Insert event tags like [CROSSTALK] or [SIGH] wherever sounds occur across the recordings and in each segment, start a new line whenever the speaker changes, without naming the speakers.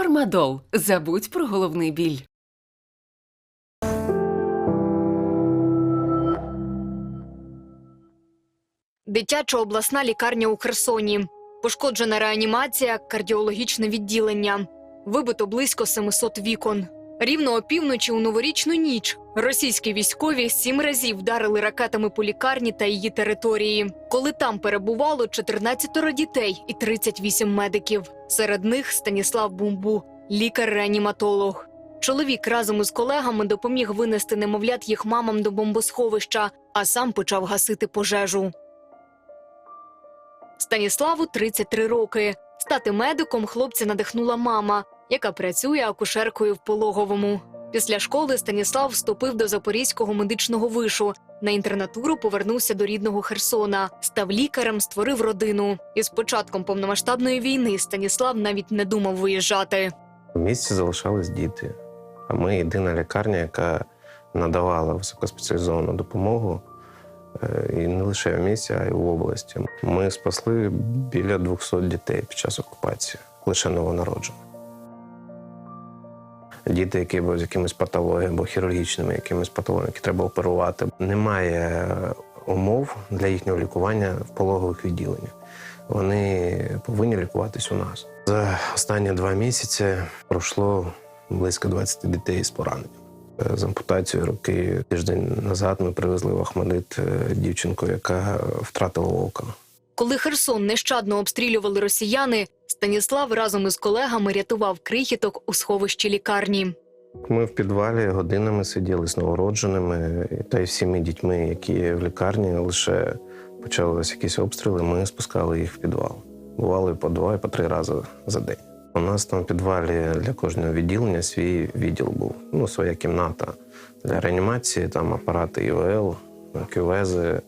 Фармадол. Забудь про головний біль.
Дитяча обласна лікарня у Херсоні. Пошкоджена реанімація, кардіологічне відділення. Вибито близько 700 вікон. Рівно опівночі у новорічну ніч російські військові сім разів вдарили ракетами по лікарні та її території. Коли там перебувало 14 дітей і 38 медиків. Серед них Станіслав Бумбу, лікар-реаніматолог. Чоловік разом із колегами допоміг винести немовлят їх мамам до бомбосховища, а сам почав гасити пожежу. Станіславу 33 роки. Стати медиком хлопця надихнула мама, яка працює акушеркою в пологовому. Після школи Станіслав вступив до Запорізького медичного вишу. На інтернатуру повернувся до рідного Херсона, став лікарем, створив родину. І з початком повномасштабної війни Станіслав навіть не думав виїжджати.
В місті залишались діти. А ми єдина лікарня, яка надавала високоспеціалізовану допомогу е, і не лише в місті, а й в області. Ми спасли біля 200 дітей під час окупації, лише новонароджених. Діти, які з якимись патологіями або хірургічними якимись патологіями, які треба оперувати. Немає умов для їхнього лікування в пологових відділеннях. Вони повинні лікуватись у нас. За останні два місяці пройшло близько 20 дітей з пораненням. Е, З ампутацією руки тиждень назад ми привезли в Ахмадит е, дівчинку, яка втратила око.
Коли Херсон нещадно обстрілювали росіяни, Станіслав разом із колегами рятував крихіток у сховищі лікарні.
Ми в підвалі годинами сиділи з новородженими та й всіми дітьми, які є в лікарні. Лише почалися якісь обстріли, ми спускали їх в підвал. Бували по два і по три рази за день. У нас там в підвалі для кожного відділення свій відділ був. Ну, своя кімната для реанімації, там апарати ІВЛ, кювези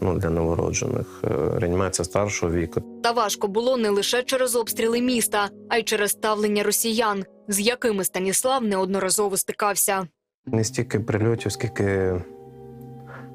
ну, для новороджених, е, реанімація старшого віку.
Та важко було не лише через обстріли міста, а й через ставлення росіян, з якими Станіслав неодноразово стикався.
Не стільки прильотів, скільки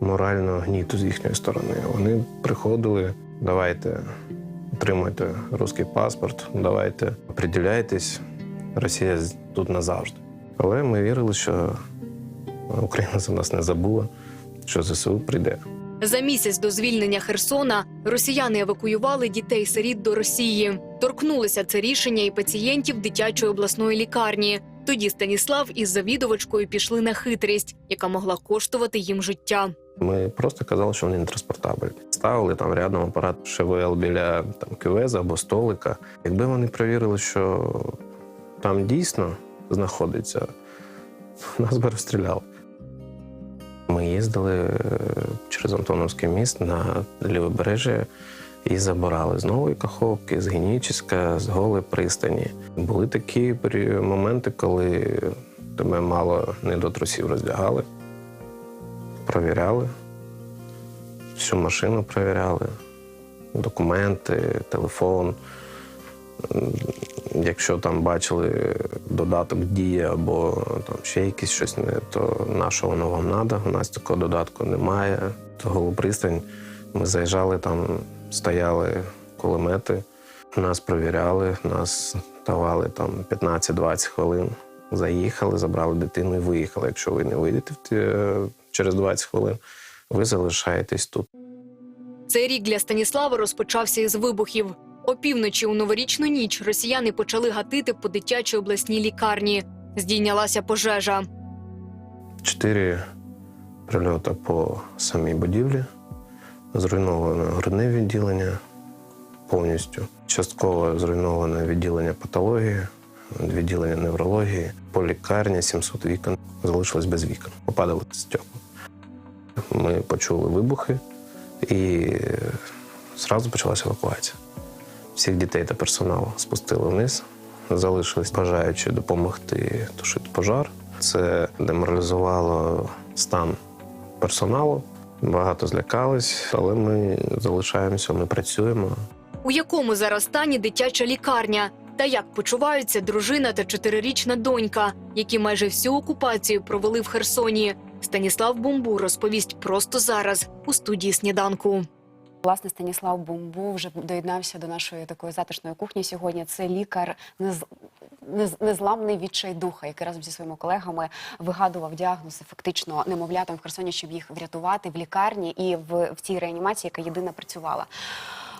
морального гніту з їхньої сторони. Вони приходили, давайте отримуйте русський паспорт, давайте приділяйтесь, Росія тут назавжди. Але ми вірили, що Україна за нас не забула, що ЗСУ прийде.
За місяць до звільнення Херсона росіяни евакуювали дітей-сиріт до Росії. Торкнулися це рішення і пацієнтів дитячої обласної лікарні. Тоді Станіслав із завідувачкою пішли на хитрість, яка могла коштувати їм життя.
Ми просто казали, що вони не транспортабельні. Ставили там рядом апарат ШВЛ біля там кювеза або столика. Якби вони перевірили, що там дійсно знаходиться, нас би розстріляли. Ми їздили е, через Антоновський міст на лівобережжя і забирали з Нової Каховки, з Генічеська, з Голої пристані. Були такі моменти, коли тебе мало не до трусів роздягали провіряли. Всю машину перевіряли, документи, телефон. Якщо там бачили додаток дія або там ще якесь щось не, то на що воно вам треба? У нас такого додатку немає. Того пристань ми заїжджали, там стояли кулемети, нас перевіряли, нас давали там 15-20 хвилин. Заїхали, забрали дитину і виїхали. Якщо ви не вийдете через 20 хвилин, ви залишаєтесь тут.
Цей рік для Станіслава розпочався із вибухів. Опівночі у новорічну ніч росіяни почали гатити по дитячій обласній лікарні. Здійнялася пожежа.
Чотири прильоти по самій будівлі, зруйноване грудне відділення повністю, частково зруйноване відділення патології, відділення неврології, по лікарні 700 вікон залишилось без вікон, попадали стекла. Ми почули вибухи і зразу почалася евакуація. Всіх дітей та персоналу спустили вниз, залишились бажаючи допомогти тушити пожар. Це деморалізувало стан персоналу. Багато злякались, але ми залишаємося, ми працюємо.
У якому зараз стані дитяча лікарня? Та як почуваються дружина та чотирирічна донька, які майже всю окупацію провели в Херсоні? Станіслав Бумбу розповість просто зараз у студії сніданку.
Власне, Станіслав Бумбу вже доєднався до нашої такої затишної кухні сьогодні. Це лікар нез... нез- незламний відчай духа, який разом зі своїми колегами вигадував діагнози фактично немовлятам в Херсоні, щоб їх врятувати в лікарні і в, в цій реанімації, яка єдина працювала.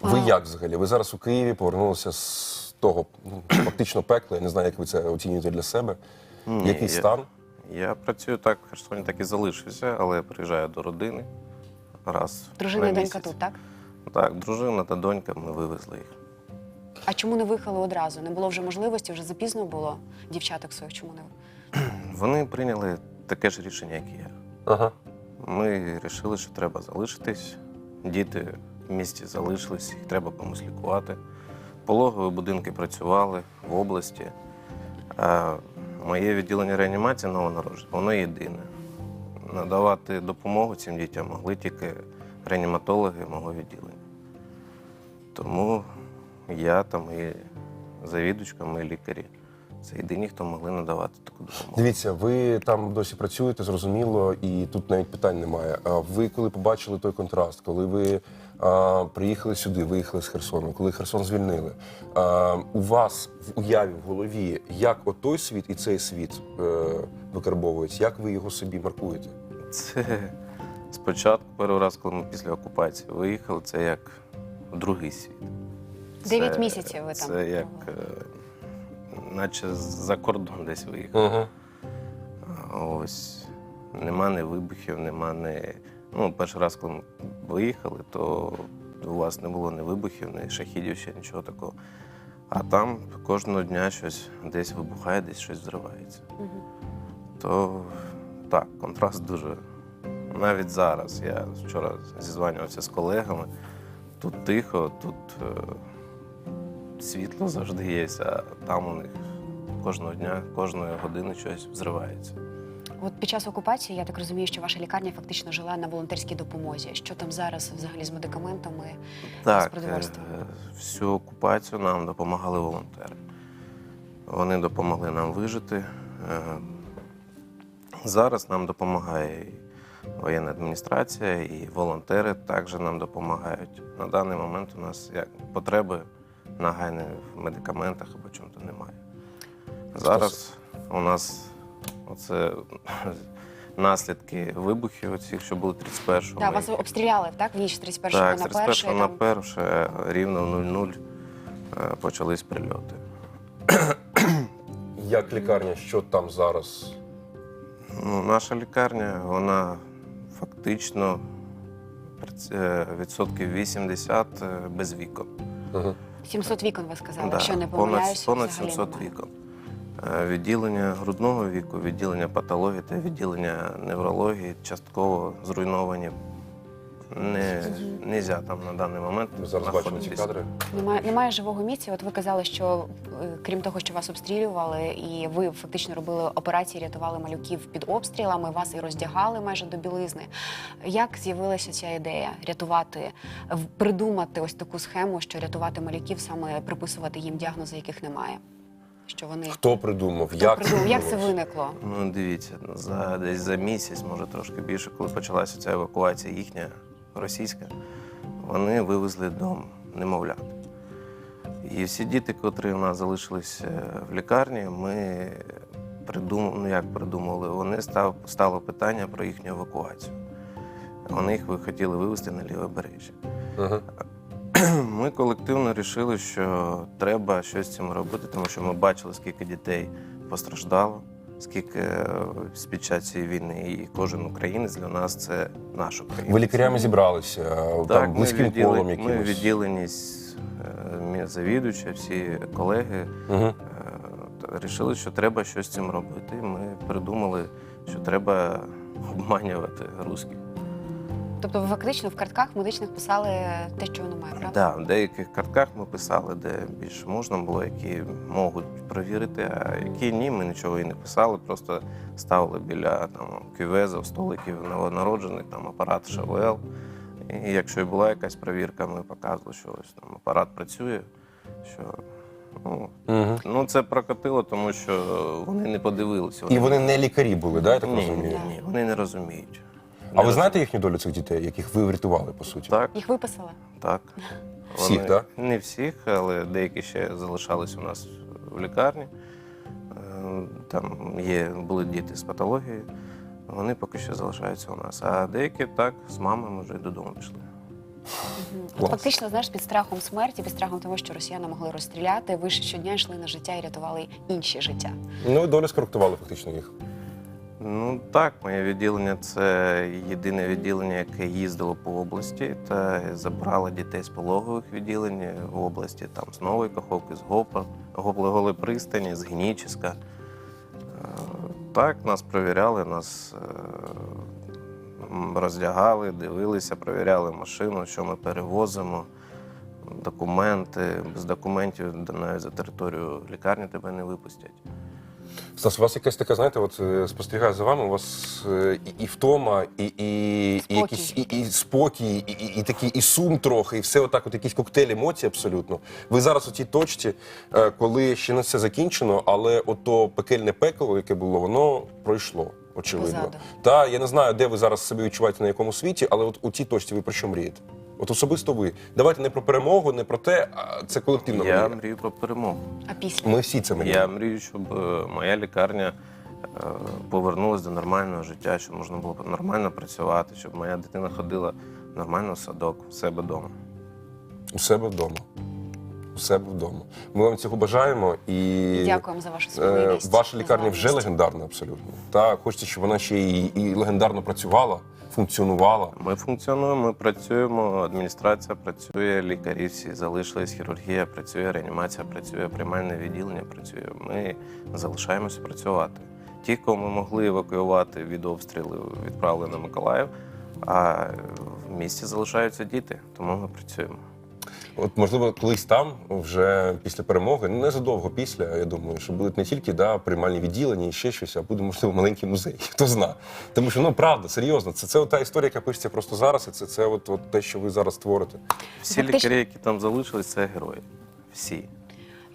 Ви як взагалі? Ви зараз у Києві повернулися з того ну, фактично пекла. Я не знаю, як ви це оцінюєте для себе.
Ні,
Який
я-
стан?
Я працюю так, в Херсоні так і залишився, але приїжджаю до родини раз.
Дружина
на
і донька
місяць.
тут, так?
Так, дружина та донька, ми вивезли їх.
А чому не виїхали одразу? Не було вже можливості, вже запізно було дівчаток своїх. Чому не [CLEARS THROAT]
Вони прийняли таке ж рішення, як і я.
Ага.
Ми вирішили, що треба залишитись. Діти в місті залишились, їх треба комусь лікувати. Пологові будинки працювали в області. А моє відділення реанімації новонароджених, воно єдине. Надавати допомогу цим дітям могли тільки реаніматологи мого відділення. Тому я та мої завідувачка, мої лікарі це єдині, хто могли надавати таку допомогу.
Дивіться, ви там досі працюєте, зрозуміло, і тут навіть питань немає. А ви коли побачили той контраст, коли ви а, приїхали сюди, виїхали з Херсону, коли Херсон звільнили, а, у вас в уяві в голові, як отой світ і цей світ е, викарбовується, як ви його собі маркуєте?
Це спочатку, перший раз, коли ми після окупації виїхали, це як другий світ.
Дев'ять
Це-
місяців ви там
Це як, е, наче за кордон десь виїхали.
Угу.
Ось нема ні вибухів, нема ні. Ну, перший раз, коли ми виїхали, то у вас не було ні вибухів, ні шахідів, ще нічого такого. А там кожного дня щось десь вибухає, десь щось взривається. То так, контраст дуже. Навіть зараз. Я вчора зізванювався з колегами. Тут тихо, тут е, світло завжди є, а там у них кожного дня, кожної години щось взривається.
От під час окупації я так розумію, що ваша лікарня фактично жила на волонтерській допомозі. Що там зараз взагалі з медикаментами? з
Так,
продовольством?
е, всю окупацію нам допомагали волонтери. Вони допомогли нам вижити. Е, Зараз нам допомагає і воєнна адміністрація, і волонтери також нам допомагають. На даний момент у нас як потреби нагайні в медикаментах або чому-то немає. Зараз у нас оце [LAUGHS] наслідки вибухів, оцих, що були 31-го.
Да, вас обстріляли так в ніч з 31
так, з
на
31
перший.
на
там.
перше, рівно в 0-0 е, почались прильоти. [CLEARS THROAT]
Як лікарня, що там зараз?
Ну, наша лікарня, вона фактично е, відсотків 80 е, без вікон.
Угу.
700 вікон, ви сказали,
Да,
якщо не
понад,
помиляюся.
понад
взагалі
700
немає.
вікон. Е, Відділення грудного віку, відділення патології та відділення неврології частково зруйновані. Не можна там на даний момент.
Ми зараз бачимо ці кадри.
Немає, немає живого місця. От ви казали, що е, крім того, що вас обстрілювали, і ви фактично робили операції, рятували малюків під обстрілами, вас і роздягали майже до білизни. Як з'явилася ця ідея рятувати, придумати ось таку схему, що рятувати малюків, саме приписувати їм діагнози, яких немає? Що вони
Хто придумав?
Хто
як
придумав? Як це виникло?
Ну, дивіться, за десь за місяць, може трошки більше, коли почалася ця евакуація їхня російська, вони вивезли дом немовлят. І всі діти, котрі у нас залишилися в лікарні, ми придумали, ну як придумали, вони став, стало питання про їхню евакуацію. Вони їх хотіли вивезти на ліве бережжя.
Угу.
Ми колективно вирішили, що треба щось з цим робити, тому що ми бачили, скільки дітей постраждало, скільки е, під час цієї війни, і кожен українець для нас це наш українець.
Ви лікарями зібралися,
Так,
там
ми
близьким колом
Ми
якимось.
відділені з е, завідувача, всі колеги
Угу.
е, та вирішили, що треба щось з цим робити. Ми придумали, що треба обманювати русських.
Тобто, ви фактично в картках медичних писали те, що немає, правда?
Да, в деяких картках ми писали, де більше можна було, які можуть перевірити, а які ні, ми нічого і не писали, просто ставили біля там кювезів, столиків новонароджених, там апарат ШВЛ. І якщо і була якась перевірка, ми показували, що ось там апарат працює. Що, ну,
Угу.
ну, це прокатило, тому що вони не подивилися.
І вони не лікарі були, да, я так
ні,
розумію?
ні, ні, вони не розуміють.
А ви знаєте їхню долю цих дітей, яких ви врятували, по суті?
Так,
Їх виписали?
Так.
Всіх,
Вони-
так?
Не всіх, але деякі ще залишались у нас в лікарні. м, там є, були діти з патологією, вони поки що залишаються у нас. А деякі так з мамою вже й додому пішли.
Клас.
Фактично, знаєш, під страхом смерті, під страхом того, що росіяни могли розстріляти, ви ж щодня йшли на життя і рятували інші життя.
Ну і доля скоректувала фактично їх.
Ну так, моє відділення це єдине відділення, яке їздило по області та забрало дітей з пологових відділень в області, там з Нової Каховки, з Гопа, Гопли пристані, з Геніческа. Е, Так, нас провіряли, нас е, роздягали, дивилися, провіряли машину, що ми перевозимо, документи. Без документів навіть за територію лікарні тебе не випустять.
Стас, у вас якась така, знаєте, от е, спостерігаю за вами, у вас е, і, і втома, і, і, і
Спокій.
якийсь і, і спокій, і, і, і такий і сум трохи, і все отак, от якийсь коктейль емоцій абсолютно. Ви зараз у тій точці, е, коли ще не все закінчено, але ото пекельне пекло, яке було, воно пройшло. Очевидно.
Позаду.
Та я не знаю, де ви зараз себе відчуваєте на якому світі, але от у тій точці ви про що мрієте? От особисто ви. Давайте не про перемогу, не про те, а це колективна
Я
мрія.
мрію про перемогу.
А після
Ми всі це мріємо.
Я мрію, щоб е, моя лікарня е, повернулася до нормального життя, щоб можна було нормально працювати, щоб моя дитина ходила нормально в садок, в себе вдома.
У себе вдома. У себе вдома. Ми вам цього бажаємо і
дякуємо за вашу
е, ваша лікарня вже легендарна абсолютно. Так, хочеться, щоб вона ще і, і легендарно працювала, функціонувала.
Ми функціонуємо, ми працюємо, адміністрація працює, лікарі всі залишились, хірургія працює, реанімація працює, приймальне відділення працює. Ми залишаємося працювати. Ті, кого ми могли евакуювати від обстрілів, відправили на Миколаїв, а в місті залишаються діти, тому ми працюємо.
От, можливо, колись там, вже після перемоги, ну незадовго після, я думаю, що будуть не тільки да, приймальні відділення і ще щось, а буде, можливо, маленький музей. [LAUGHS] Хто зна. Тому що ну правда, серйозно, це, це та історія, яка пишеться просто зараз, і це, це от, от те, що ви зараз творите.
Всі лікарі, які там залишились, це герої. Всі.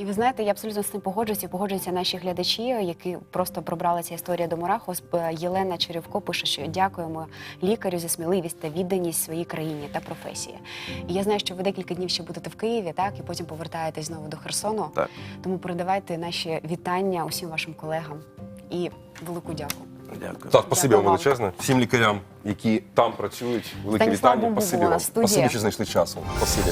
І ви знаєте, я абсолютно з цим погоджуюся. і Погоджуються наші глядачі, які просто пробрали ця історія до мураху. Е, Єлена Черевко пише, що дякуємо лікарю за сміливість та відданість своїй країні та професії. І я знаю, що ви декілька днів ще будете в Києві, так і потім повертаєтесь знову до Херсону.
Так.
Тому передавайте наші вітання усім вашим колегам і велику дяку.
Дякую.
Так, спасибі
вам
величезне. Всім лікарям, які там працюють, велике
Станіслав
вітання.
Бомбула,
Спасибі вам.
студія.
Спасибі, що знайшли часу. Спасибі.